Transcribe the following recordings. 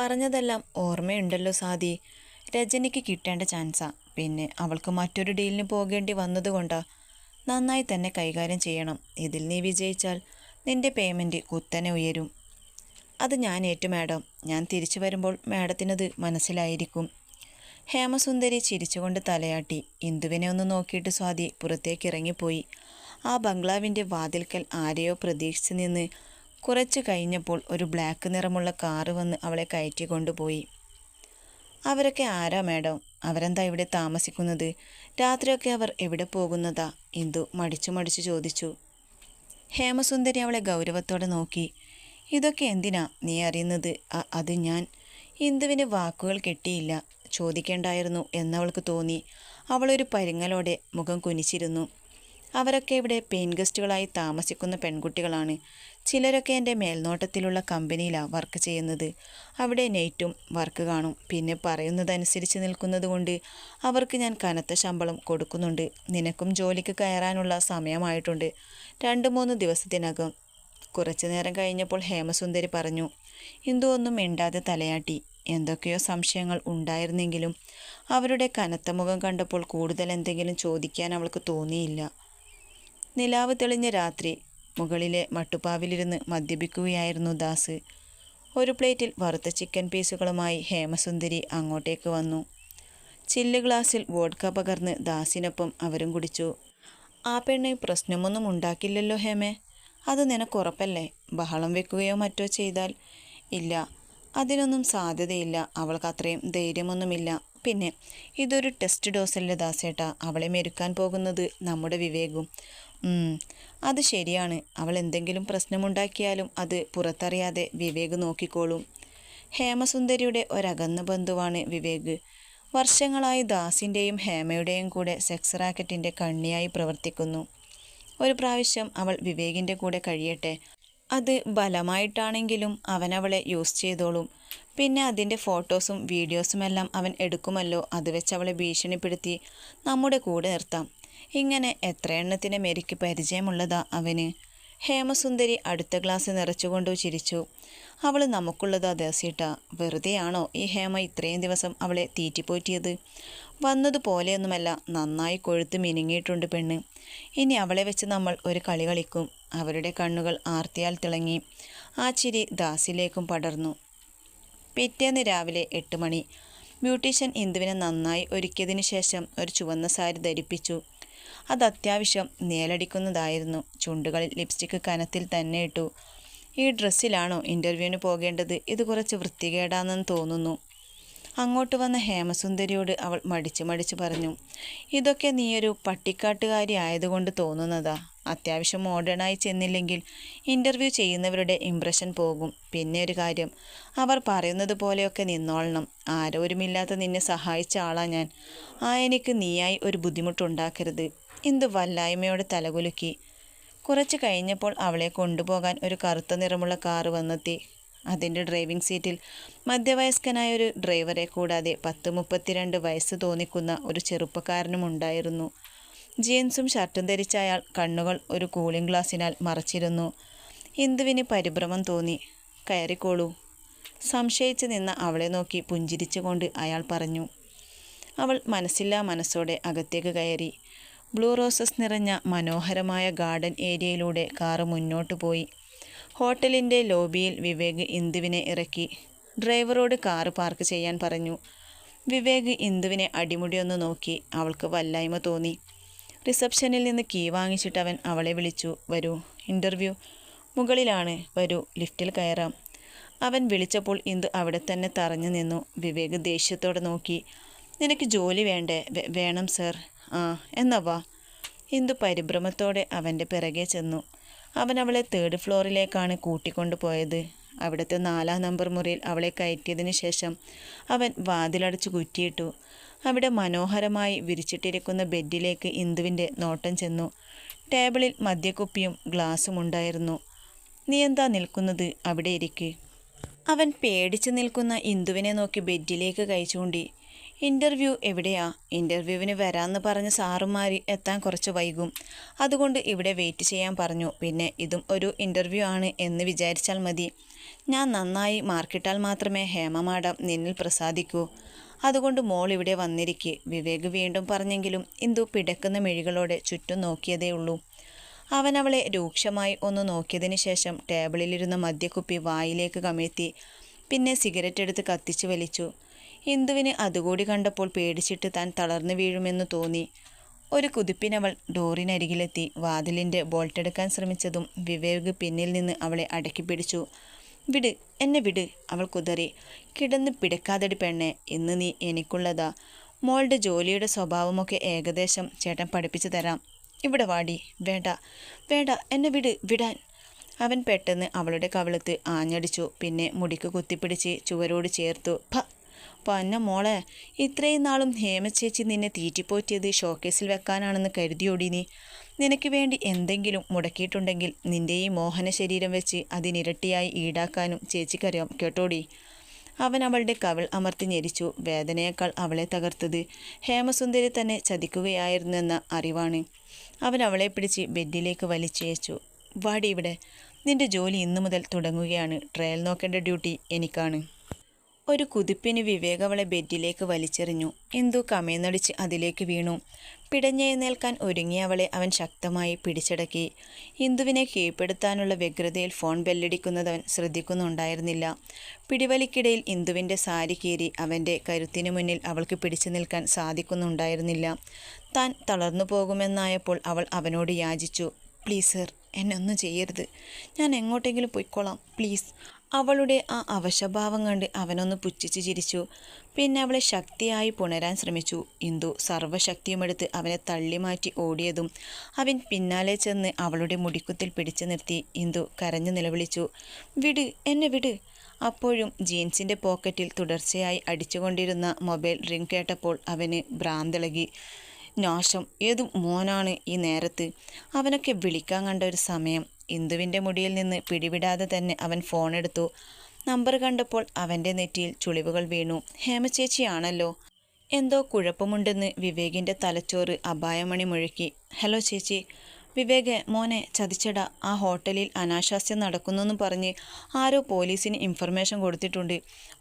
പറഞ്ഞതെല്ലാം ഓർമ്മയുണ്ടല്ലോ സാദി. രജനിക്ക് കിട്ടേണ്ട ചാൻസാ. പിന്നെ അവൾക്ക് മറ്റൊരു ഡീലിന് പോകേണ്ടി വന്നതുകൊണ്ടാ നന്നായി തന്നെ കൈകാര്യം ചെയ്യണം. ഇതിൽ നീ വിജയിച്ചാൽ നിന്റെ പേയ്മെന്റ് കുത്തനെ ഉയരും. അത് ഞാൻ ഏറ്റു മാഡം. ഞാൻ തിരിച്ചു വരുമ്പോൾ മാഡത്തിനത് മനസ്സിലായിരിക്കും. ഹേമസുന്ദരി ചിരിച്ചുകൊണ്ട് തലയാട്ടി. ഇന്ദുവിനെ ഒന്ന് നോക്കിയിട്ട് സ്വാതി പുറത്തേക്ക് ഇറങ്ങിപ്പോയി. ആ ബംഗ്ലാവിന്റെ വാതിൽക്കൽ ആരെയോ പ്രതീക്ഷിച്ച് നിന്ന് കുറച്ച് കഴിഞ്ഞപ്പോൾ ഒരു ബ്ലാക്ക് നിറമുള്ള കാറ് വന്ന് അവളെ കയറ്റി കൊണ്ടുപോയി. അവരൊക്കെ ആരാ മാഡം? അവരെന്താ ഇവിടെ താമസിക്കുന്നത്? രാത്രിയൊക്കെ അവർ എവിടെ പോകുന്നതാ? ഇന്ദു മടിച്ചു മടിച്ചു ചോദിച്ചു. ഹേമസുന്ദരി അവളെ ഗൗരവത്തോടെ നോക്കി. ഇതൊക്കെ എന്തിനാ നീ അറിയുന്നത്? അത് ഞാൻ. ഇന്ദുവിന് വാക്കുകൾ കിട്ടിയില്ല. ചോദിക്കേണ്ടായിരുന്നു എന്നവൾക്ക് തോന്നി. അവളൊരു പരിങ്ങലോടെ മുഖം കുനിച്ചിരുന്നു. അവരൊക്കെ ഇവിടെ പെയിൻ ഗസ്റ്റുകളായി താമസിക്കുന്ന പെൺകുട്ടികളാണ്. ചിലരൊക്കെ എന്റെ മേൽനോട്ടത്തിലുള്ള കമ്പനിയിലാണ് വർക്ക് ചെയ്യുന്നത്. അവിടെ നെയ്റ്റും വർക്ക് കാണും. പിന്നെ പറയുന്നതനുസരിച്ച് നിൽക്കുന്നത് കൊണ്ട് അവർക്ക് ഞാൻ കനത്ത ശമ്പളം കൊടുക്കുന്നുണ്ട്. നിനക്കും ജോലിക്ക് കയറാനുള്ള സമയമായിട്ടുണ്ട്. രണ്ട് മൂന്ന് ദിവസത്തിനകം. കുറച്ചു നേരം കഴിഞ്ഞപ്പോൾ ഹേമസുന്ദരി പറഞ്ഞു ഇന്ദു ഒന്നും മിണ്ടാതെ തലയാട്ടി. എന്തൊക്കെയോ സംശയങ്ങൾ ഉണ്ടായിരുന്നെങ്കിലും അവരുടെ കനത്ത മുഖം കണ്ടപ്പോൾ കൂടുതൽ എന്തെങ്കിലും ചോദിക്കാൻ അവൾക്ക് തോന്നിയില്ല. നിലാവ് തെളിഞ്ഞ രാത്രി മുകളിലെ മട്ടുപ്പാവിലിരുന്ന് മദ്യപിക്കുകയായിരുന്നു ദാസ്. ഒരു പ്ലേറ്റിൽ വറുത്ത ചിക്കൻ പീസുകളുമായി ഹേമസുന്ദരി അങ്ങോട്ടേക്ക് വന്നു. ചില്ല് ഗ്ലാസിൽ വോഡ്ക പകർന്ന് ദാസിനൊപ്പം അവരും കുടിച്ചു. ആ പെണ്ണ് പ്രശ്നമൊന്നും ഉണ്ടാക്കില്ലല്ലോ ഹേമേ. അത് നിനക്കുറപ്പല്ലേ ബഹളം വെക്കുകയോ മറ്റോ ചെയ്താൽ? ഇല്ല. അതിനൊന്നും സാധ്യതയില്ല. അവൾക്ക് അത്രയും ധൈര്യമൊന്നുമില്ല. പിന്നെ ഇതൊരു ടെസ്റ്റ് ഡോസല്ലേ ദാസേട്ടാ. അവളെ മെരുക്കാൻ പോകുന്നത് നമ്മുടെ വിവേകും. അത് ശരിയാണ്. അവൾ എന്തെങ്കിലും പ്രശ്നമുണ്ടാക്കിയാലും അത് പുറത്തറിയാതെ വിവേക് നോക്കിക്കോളും. ഹേമസുന്ദരിയുടെ ഒരകന്ന ബന്ധുവാണ് വിവേക്. വർഷങ്ങളായി ദാസിന്റെയും ഹേമയുടെയും കൂടെ സെക്സ് റാക്കറ്റിന്റെ കണ്ണിയായി പ്രവർത്തിക്കുന്നു. ഒരു പ്രാവശ്യം അവൾ വിവേകിന്റെ കൂടെ കഴിയട്ടെ. അത് ബലമായിട്ടാണെങ്കിലും അവനവളെ യൂസ് ചെയ്തോളും. പിന്നെ അതിന്റെ ഫോട്ടോസും വീഡിയോസുമെല്ലാം അവൻ എടുക്കുമല്ലോ. അത് വെച്ച് അവളെ ഭീഷണിപ്പെടുത്തി. നമ്മുടെ കൂടെ നിർത്താം. ഇങ്ങനെ എത്ര എണ്ണത്തിന് മെരിക്ക് പരിചയമുള്ളതാ അവന്. ഹേമസുന്ദരി അടുത്ത ഗ്ലാസ് നിറച്ചുകൊണ്ടു ചിരിച്ചു. അവൾ നമുക്കുള്ളതാ ദേസിട്ട വെറുതെയാണോ ഈ ഹേമ ഇത്രയും ദിവസം അവളെ തീറ്റിപ്പോറ്റിയത്? വന്നതുപോലെയൊന്നുമല്ല നന്നായി കൊഴുത്ത് മിനുങ്ങിയിട്ടുണ്ട് പെണ്ണ്. ഇനി അവളെ വെച്ച് നമ്മൾ ഒരു കളി കളിക്കും. അവരുടെ കണ്ണുകൾ ആർത്തിയാൽ തിളങ്ങി. ആ ചിരി ദാസിലേക്കും പടർന്നു. പിറ്റേന്ന് രാവിലെ എട്ട് മണി. ബ്യൂട്ടീഷ്യൻ ഇന്ദുവിനെ നന്നായി ഒരുക്കിയതിനു ശേഷം ഒരു ചുവന്ന സാരി ധരിപ്പിച്ചു. അത് അത്യാവശ്യം നേലടിക്കുന്നതായിരുന്നു. ചുണ്ടുകളിൽ ലിപ്സ്റ്റിക് കനത്തിൽ തന്നെ ഇട്ടു. ഈ ഡ്രസ്സിലാണോ ഇന്റർവ്യൂവിന് പോകേണ്ടത്? ഇത് കുറച്ച് വൃത്തികേടാണെന്ന് തോന്നുന്നു. അങ്ങോട്ട് വന്ന ഹേമസുന്ദരിയോട് അവൾ മടിച്ചു മടിച്ചു പറഞ്ഞു ഇതൊക്കെ നീയൊരു പട്ടിക്കാട്ടുകാരി ആയതുകൊണ്ട് തോന്നുന്നതാ. അത്യാവശ്യം മോഡേണായി ചെന്നില്ലെങ്കിൽ ഇന്റർവ്യൂ ചെയ്യുന്നവരുടെ ഇംപ്രഷൻ പോകും. പിന്നെ ഒരു കാര്യം അവർ പറയുന്നത് പോലെയൊക്കെ നിന്നോളണം. ആരോരുമില്ലാത്ത നിന്നെ സഹായിച്ച ആളാ ഞാൻ. ആ എനിക്ക് നീയായി ഒരു ബുദ്ധിമുട്ടുണ്ടാക്കരുത്. ഇന്ത് വല്ലായ്മയോടെ തലകുലുക്കി. കുറച്ച് കഴിഞ്ഞപ്പോൾ അവളെ കൊണ്ടുപോകാൻ ഒരു കറുത്ത നിറമുള്ള കാറ് വന്നെത്തി. അതിന്റെ ഡ്രൈവിംഗ് സീറ്റിൽ മധ്യവയസ്കനായ ഒരു ഡ്രൈവറെ കൂടാതെ പത്ത് മുപ്പത്തിരണ്ട് വയസ്സ് തോന്നിക്കുന്ന ഒരു ചെറുപ്പക്കാരനും ഉണ്ടായിരുന്നു. ജീൻസും ഷർട്ടും ധരിച്ച അയാൾ കണ്ണുകൾ ഒരു കൂളിംഗ് ഗ്ലാസിനാൽ മറച്ചിരുന്നു. ഇന്ദുവിന് പരിഭ്രമം തോന്നി. കയറിക്കോളൂ. സംശയിച്ചു നിന്ന അവളെ നോക്കി പുഞ്ചിരിച്ചുകൊണ്ട് അയാൾ പറഞ്ഞു. അവൾ മനസ്സില്ലാ മനസ്സോടെ അകത്തേക്ക് കയറി. ബ്ലൂ റോസസ് നിറഞ്ഞ മനോഹരമായ ഗാർഡൻ ഏരിയയിലൂടെ കാറ് മുന്നോട്ട് പോയി. ഹോട്ടലിന്റെ ലോബിയിൽ വിവേക് ഇന്ദുവിനെ ഇറക്കി. ഡ്രൈവറോട് കാറ് പാർക്ക് ചെയ്യാൻ പറഞ്ഞു. വിവേക് ഇന്ദുവിനെ അടിമുടിയൊന്ന് നോക്കി അവൾക്ക് വല്ലായ്മ തോന്നി. റിസപ്ഷനിൽ നിന്ന് കീ വാങ്ങിച്ചിട്ട് അവൻ അവളെ വിളിച്ചു വരൂ ഇന്റർവ്യൂ മുകളിലാണ് വരൂ ലിഫ്റ്റിൽ കയറാം. അവൻ വിളിച്ചപ്പോൾ ഇന്ദു അവിടെ തന്നെ തറഞ്ഞു നിന്നു. വിവേക് ദേഷ്യത്തോടെ നോക്കി. നിനക്ക് ജോലി വേണ്ടേ? വേണം സർ. ആ എന്നാ വാ. ഇന്ദു പരിഭ്രമത്തോടെ അവന്റെ പിറകെ ചെന്നു. അവൻ അവളെ തേർഡ് ഫ്ലോറിലേക്കാണ് കൂട്ടിക്കൊണ്ടു പോയത്. അവിടുത്തെ നാലാം നമ്പർ മുറിയിൽ അവളെ കയറ്റിയതിന് ശേഷം അവൻ വാതിലടച്ച് കുറ്റിയിട്ടു. അവിടെ മനോഹരമായി വിരിച്ചിട്ടിരിക്കുന്ന ബെഡിലേക്ക് ഇന്ദുവിന്റെ നോട്ടം ചെന്നു. ടേബിളിൽ മദ്യക്കുപ്പിയും ഗ്ലാസും ഉണ്ടായിരുന്നു. നീ എന്താ നിൽക്കുന്നത്? അവിടെ ഇരിക്ക്. അവൻ പേടിച്ചു നിൽക്കുന്ന ഇന്ദുവിനെ നോക്കി ബെഡിലേക്ക് കൈ ചൂണ്ടി ഇന്റർവ്യൂ എവിടെയാ? ഇന്റർവ്യൂവിന് വരാമെന്ന് പറഞ്ഞ സാറുമാർ എത്താൻ കുറച്ച് വൈകും. അതുകൊണ്ട് ഇവിടെ വെയിറ്റ് ചെയ്യാൻ പറഞ്ഞു. പിന്നെ ഇതും ഒരു ഇന്റർവ്യൂ ആണ് എന്ന് വിചാരിച്ചാൽ മതി. ഞാൻ നന്നായി മാർക്കിട്ടാൽ മാത്രമേ ഹേമ മാഡം നിന്നിൽ പ്രസാദിക്കൂ. അതുകൊണ്ട് മോൾ ഇവിടെ വന്നിരിക്കെ. വിവേക് വീണ്ടും പറഞ്ഞെങ്കിലും ഇന്ദു പിടക്കുന്ന മെഴികളോടെ ചുറ്റും നോക്കിയതേ ഉള്ളൂ. അവൻ അവളെ രൂക്ഷമായി ഒന്ന് നോക്കിയതിന് ശേഷം ടേബിളിലിരുന്ന മദ്യക്കുപ്പി വായിലേക്ക് കമിഴ്ത്തി. പിന്നെ സിഗരറ്റ് എടുത്ത് കത്തിച്ചു വലിച്ചു. ഇന്ദുവിന് അതുകൂടി കണ്ടപ്പോൾ പേടിച്ചിട്ട് താൻ തളർന്നു വീഴുമെന്ന് തോന്നി. ഒരു കുതിപ്പിനവൾ ഡോറിനരികിലെത്തി വാതിലിന്റെ ബോൾട്ടെടുക്കാൻ ശ്രമിച്ചതും വിവേക് പിന്നിൽ നിന്ന് അവളെ അടക്കി പിടിച്ചു. വിട് എന്നെ വിട് അവൾ കുതറി. കിടന്ന് പിടക്കാതടി പെണ്ണെ ഇന്ന് നീ എനിക്കുള്ളതാ. മോളുടെ ജോലിയുടെ സ്വഭാവമൊക്കെ ഏകദേശം ചേട്ടൻ പഠിപ്പിച്ചു തരാം. ഇവിടെ വാടി വേണ്ട വേണ്ട എന്നെ വിട് വിടാൻ. അവൻ പെട്ടെന്ന് അവളുടെ കവളത്ത് ആഞ്ഞടിച്ചു. പിന്നെ മുടിക്ക് കുത്തിപ്പിടിച്ച് ചുവരോട് ചേർത്തു. ഭ പന്ന മോളെ ഇത്രയും നാളും ഹേമചേച്ചി നിന്നെ തീറ്റിപ്പോറ്റിയത് ഷോക്കേസിൽ വെക്കാനാണെന്ന് കരുതിയോടി നീ. നിനക്ക് വേണ്ടി എന്തെങ്കിലും മുടക്കിയിട്ടുണ്ടെങ്കിൽ നിന്റെ ഈ മോഹന ശരീരം വെച്ച് അതിനിരട്ടിയായി ഈടാക്കാനും ചേച്ചിക്കറിയാം കേട്ടോടി? അവൻ അവളുടെ കവിൾ അമർത്തി ഞെരിച്ചു. വേദനയേക്കാൾ അവളെ തകർത്തത് ഹേമസുന്ദരി തന്നെ ചതിക്കുകയായിരുന്നെന്ന അറിവാണ്. അവൻ അവളെ പിടിച്ച് ബെഡിലേക്ക് വലിച്ചയച്ചു വാടി ഇവിടെ നിന്റെ ജോലി ഇന്നു മുതൽ തുടങ്ങുകയാണ്. ട്രയൽ നോക്കേണ്ട ഡ്യൂട്ടി എനിക്കാണ്. ഒരു കുതിപ്പിന് വിവേകവളെ ബെഡിലേക്ക് വലിച്ചെറിഞ്ഞു. എന്തു കമേന്നടിച്ച് അതിലേക്ക് വീണു. പിടഞ്ഞെഴുന്നേൽക്കാൻ ഒരുങ്ങിയ അവളെ അവൻ ശക്തമായി പിടിച്ചടക്കി. ഇന്ദുവിനെ കീഴ്പ്പെടുത്താനുള്ള വ്യഗ്രതയിൽ ഫോൺ ബെല്ലടിക്കുന്നത് അവൻ ശ്രദ്ധിക്കുന്നുണ്ടായിരുന്നില്ല. പിടിവലിക്കിടയിൽ ഇന്ദുവിന്റെ സാരി കീറി അവന്റെ കരുത്തിനു മുന്നിൽ അവൾക്ക് പിടിച്ചു നിൽക്കാൻ സാധിക്കുന്നുണ്ടായിരുന്നില്ല. താൻ തളർന്നു പോകുമെന്നായപ്പോൾ അവൾ അവനോട് യാചിച്ചു. പ്ലീസ് സർ എന്നെ ഒന്നും ചെയ്യരുത്. ഞാൻ എങ്ങോട്ടെങ്കിലും പൊയ്ക്കോളാം. പ്ലീസ്. അവളുടെ ആ അവശഭാവം കണ്ട് അവനൊന്ന് പുച്ഛിച്ച് ചിരിച്ചു. പിന്നെ അവളെ ശക്തിയായി പുണരാൻ ശ്രമിച്ചു. ഇന്ദു സർവശക്തിയുമെടുത്ത് അവനെ തള്ളിമാറ്റി ഓടിയതും അവൻ പിന്നാലെ ചെന്ന് അവളുടെ മുടിക്കുത്തിൽ പിടിച്ചു നിർത്തി. ഇന്ദു കരഞ്ഞു നിലവിളിച്ചു. വിട് എന്നെ വിട്. അപ്പോഴും ജീൻസിന്റെ പോക്കറ്റിൽ തുടർച്ചയായി അടിച്ചുകൊണ്ടിരുന്ന മൊബൈൽ റിംഗ് കേട്ടപ്പോൾ അവന് ഭ്രാന്തിളകി. നാശം ഏതും മോനാണ് ഈ നേരത്ത്? അവനൊക്കെ വിളിക്കാൻ കണ്ട ഒരു സമയം. ഇന്ദുവിന്റെ മുടിയിൽ നിന്ന് പിടിവിടാതെ തന്നെ അവൻ ഫോൺ എടുത്തു. നമ്പർ കണ്ടപ്പോൾ അവന്റെ നെറ്റിയിൽ ചുളിവുകൾ വീണു. ഹേമചേച്ചിയാണല്ലോ. എന്തോ കുഴപ്പമുണ്ടെന്ന് വിവേകിന്റെ തലച്ചോറ് അപായമണി മുഴക്കി. ഹലോ ചേച്ചി. വിവേക് മോനെ ചതിച്ചട. ആ ഹോട്ടലിൽ അനാശാസ്യം നടക്കുന്നെന്ന് പറഞ്ഞ് ആരോ പോലീസിന് ഇൻഫർമേഷൻ കൊടുത്തിട്ടുണ്ട്.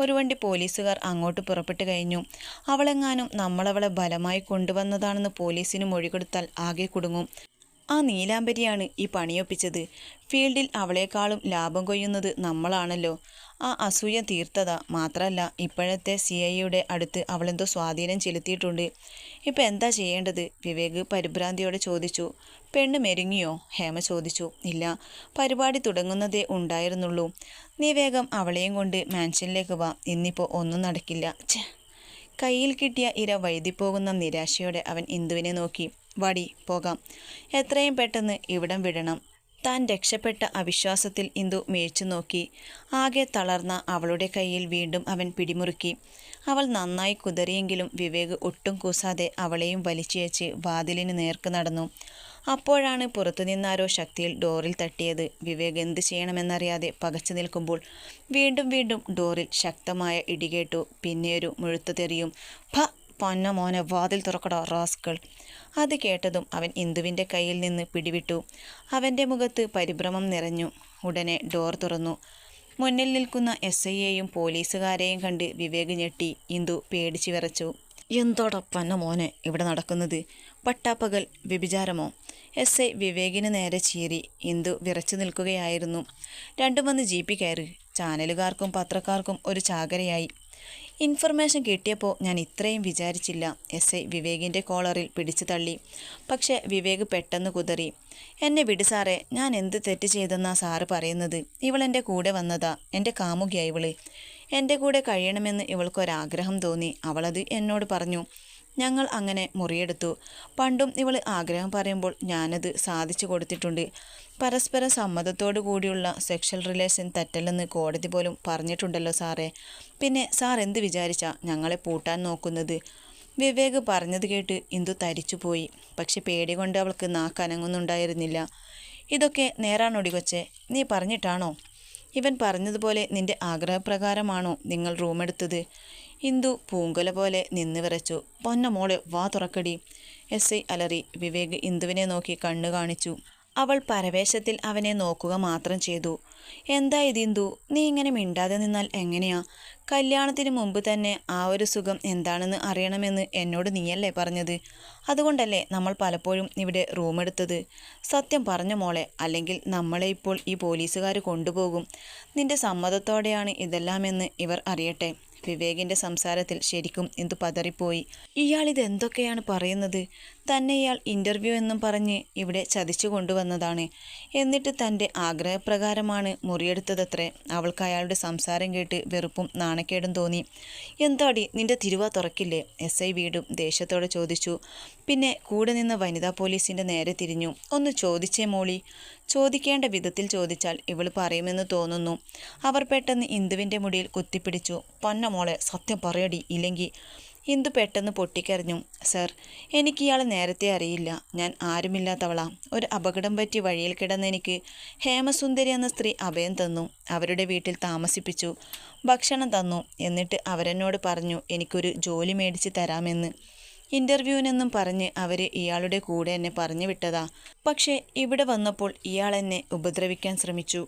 ഒരു വണ്ടി പോലീസുകാർ അങ്ങോട്ട് പുറപ്പെട്ട് കഴിഞ്ഞു. അവളെങ്ങാനും നമ്മളവളെ ബലമായി കൊണ്ടുവന്നതാണെന്ന് പോലീസിന് മൊഴി കൊടുത്താൽ ആകെ കുടുങ്ങും. ആ നീലാംബരിയാണ് ഈ പണിയൊപ്പിച്ചത്. ഫീൽഡിൽ അവളെക്കാളും ലാഭം കൊയ്യുന്നത് നമ്മളാണല്ലോ. ആ അസൂയ തീർത്തത. മാത്രമല്ല ഇപ്പോഴത്തെ സി ഐയുടെ അടുത്ത് അവളെന്തോ സ്വാധീനം ചെലുത്തിയിട്ടുണ്ട്. ഇപ്പം എന്താ ചെയ്യേണ്ടത്? വിവേക് പരിഭ്രാന്തിയോടെ ചോദിച്ചു. പെണ്ണ് മെരുങ്ങിയോ? ഹേമ ചോദിച്ചു. ഇല്ല പരിപാടി തുടങ്ങുന്നതേ ഉണ്ടായിരുന്നുള്ളൂ. നീ വേഗം അവളെയും കൊണ്ട് മാൻഷനിലേക്ക് വാ. ഇന്നിപ്പോൾ ഒന്നും നടക്കില്ല. കയ്യിൽ കിട്ടിയ ഇര വഴുതിപ്പോകുന്ന നിരാശയോടെ അവൻ ഇന്ദുവിനെ നോക്കി. വടി പോകാം. എത്രയും പെട്ടെന്ന് ഇവിടം വിടണം. താൻ രക്ഷപ്പെട്ട അവിശ്വാസത്തിൽ ഇന്ദു മേച്ചു നോക്കി. ആകെ തളർന്ന അവളുടെ കയ്യിൽ വീണ്ടും അവൻ പിടിമുറുക്കി. അവൾ നന്നായി കുതറിയെങ്കിലും വിവേക് ഒട്ടും കൂസാതെ അവളെയും വലിച്ചയച്ച് വാതിലിന് നേർക്ക് നടന്നു. അപ്പോഴാണ് പുറത്തുനിന്നാരോ ശക്തിയിൽ ഡോറിൽ തട്ടിയത്. വിവേക് എന്ത് ചെയ്യണമെന്നറിയാതെ പകച്ചു നിൽക്കുമ്പോൾ വീണ്ടും വീണ്ടും ഡോറിൽ ശക്തമായ ഇടികേട്ടു പിന്നെയൊരു മുഴുത്തു തെറിയും ഭ പൊന്ന മോനെ വാതിൽ തുറക്കട റാസ്കൾ അത് കേട്ടതും അവൻ ഇന്ദുവിന്റെ കയ്യിൽ നിന്ന് പിടിവിട്ടു. അവന്റെ മുഖത്ത് പരിഭ്രമം നിറഞ്ഞു. ഉടനെ ഡോർ തുറന്നു. മുന്നിൽ നിൽക്കുന്ന എസ് ഐയെയും പോലീസുകാരെയും കണ്ട് വിവേക് ഞെട്ടി. ഇന്ദു പേടിച്ചു വിറച്ചു. എന്തോടൊപ്പന്ന പന്ന മോനെ ഇവിടെ നടക്കുന്നത്? പട്ടാപ്പകൽ വ്യഭിചാരമോ? എസ് ഐ വിവേകിന് നേരെ ചീറി. ഇന്ദു വിറച്ചു നിൽക്കുകയായിരുന്നു. രണ്ടും വന്ന് ജീപ്പി കയറി. ചാനലുകാർക്കും പത്രക്കാർക്കും ഒരു ചാകരയായി. ഇൻഫർമേഷൻ കിട്ടിയപ്പോൾ ഞാൻ ഇത്രയും വിചാരിച്ചില്ല. എസ്. ഐ. വിവേകിന്റെ കോളറിൽ പിടിച്ചു തള്ളി. പക്ഷേ വിവേക് പെട്ടെന്ന് കുതറി. എന്നെ വിട് സാറേ ഞാൻ എന്ത് തെറ്റ് ചെയ്തെന്നാ സാറ് പറയുന്നത്? ഇവളെന്റെ കൂടെ വന്നതാ. എന്റെ കാമുകിയാ ഇവൾ. എന്റെ കൂടെ കഴിയണമെന്ന് ഇവൾക്കൊരാഗ്രഹം തോന്നി. അവളത് എന്നോട് പറഞ്ഞു. ഞങ്ങൾ അങ്ങനെ മുറിയെടുത്തു. പണ്ടും ഇവൾ ആഗ്രഹം പറയുമ്പോൾ ഞാനത് സാധിച്ചു കൊടുത്തിട്ടുണ്ട്. പരസ്പര സമ്മതത്തോടു കൂടിയുള്ള സെക്ഷൽ റിലേഷൻ തെറ്റല്ലെന്ന് കോടതി പോലും പറഞ്ഞിട്ടുണ്ടല്ലോ സാറേ. പിന്നെ സാർ എന്ത് വിചാരിച്ചാ ഞങ്ങളെ പൂട്ടാൻ നോക്കുന്നത്? വിവേക് പറഞ്ഞത് കേട്ട് ഇന്ദു തരിച്ചുപോയി. പക്ഷെ പേടി കൊണ്ട് അവൾക്ക് നാക്കനങ്ങുന്നുണ്ടായിരുന്നില്ല ഇതൊക്കെ നേരാണൊടി കൊച്ചെ നീ പറഞ്ഞിട്ടാണോ? ഇവൻ പറഞ്ഞതുപോലെ നിന്റെ ആഗ്രഹപ്രകാരമാണോ നിങ്ങൾ റൂമെടുത്തത് ഇന്ദു പൂങ്കൊല പോലെ നിന്ന് വിറച്ചു. പൊന്ന മോളെ വാ തുറക്കടി. എസ് ഐ അലറി. വിവേക് ഇന്ദുവിനെ നോക്കി കണ്ണു കാണിച്ചു. അവൾ പരവേശത്തിൽ അവനെ നോക്കുക മാത്രം ചെയ്തു. എന്താ ഇതിന്ദു നീ ഇങ്ങനെ മിണ്ടാതെ നിന്നാൽ എങ്ങനെയാ? കല്യാണത്തിന് മുമ്പ് തന്നെ ആ ഒരു സുഖം എന്താണെന്ന് അറിയണമെന്ന് എന്നോട് നീയല്ലേ പറഞ്ഞത്? അതുകൊണ്ടല്ലേ നമ്മൾ പലപ്പോഴും ഇവിടെ റൂം എടുത്തത്? സത്യം പറഞ്ഞ മോളെ അല്ലെങ്കിൽ നമ്മളെ ഇപ്പോൾ ഈ പോലീസുകാർ കൊണ്ടുപോകും. നിന്റെ സമ്മതത്തോടെയാണ് ഇതെല്ലാമെന്ന് ഇവർ അറിയട്ടെ. വിവേകിന്റെ സംസാരത്തിൽ ശരിക്കും എന്തു പതറിപ്പോയി. ഇയാൾ ഇത് എന്തൊക്കെയാണ് പറയുന്നത്? തന്നെ ഇയാൾ ഇന്റർവ്യൂ എന്നും പറഞ്ഞ് ഇവിടെ ചതിച്ചു കൊണ്ടുവന്നതാണ്. എന്നിട്ട് തന്റെ ആഗ്രഹപ്രകാരമാണ് മുറിയെടുത്തതത്രേ. അവൾക്ക് അയാളുടെ സംസാരം കേട്ട് വെറുപ്പും നാണക്കേടും തോന്നി. എന്താടി നിന്റെ തിരുവ തുറക്കില്ലേ? എസ് ഐ വീണ്ടും ദേഷ്യത്തോടെ ചോദിച്ചു. പിന്നെ കൂടെ നിന്ന വനിതാ പോലീസിന്റെ നേരെ തിരിഞ്ഞു. ഒന്ന് ചോദിച്ചേ മോളി. ചോദിക്കേണ്ട വിധത്തിൽ ചോദിച്ചാൽ ഇവൾ പറയുമെന്ന് തോന്നുന്നു. അവർ പെട്ടെന്ന് ഇന്ദുവിന്റെ മുടിയിൽ കുത്തിപ്പിടിച്ചു. പൊന്ന മോളെ സത്യം പറയടി ഇല്ലെങ്കിൽ ഇന്ദു പെട്ടെന്ന് പൊട്ടിക്കരഞ്ഞു. സർ എനിക്ക് ഇയാളെ നേരത്തെ അറിയില്ല. ഞാൻ ആരുമില്ലാത്തവളാ. ഒരു അപകടം പറ്റി വഴിയിൽ കിടന്ന് എനിക്ക് ഹേമസുന്ദരി എന്ന സ്ത്രീ അഭയം തന്നു. അവരുടെ വീട്ടിൽ താമസിപ്പിച്ചു. ഭക്ഷണം തന്നു. എന്നിട്ട് അവരെന്നോട് പറഞ്ഞു എനിക്കൊരു ജോലി മേടിച്ച് തരാമെന്ന്. ഇന്റർവ്യൂവിനെന്നും പറഞ്ഞ് അവർ ഇയാളുടെ കൂടെ എന്നെ പറഞ്ഞു വിട്ടതാ പക്ഷേ ഇവിടെ വന്നപ്പോൾ ഇയാൾ എന്നെ ഉപദ്രവിക്കാൻ ശ്രമിച്ചു.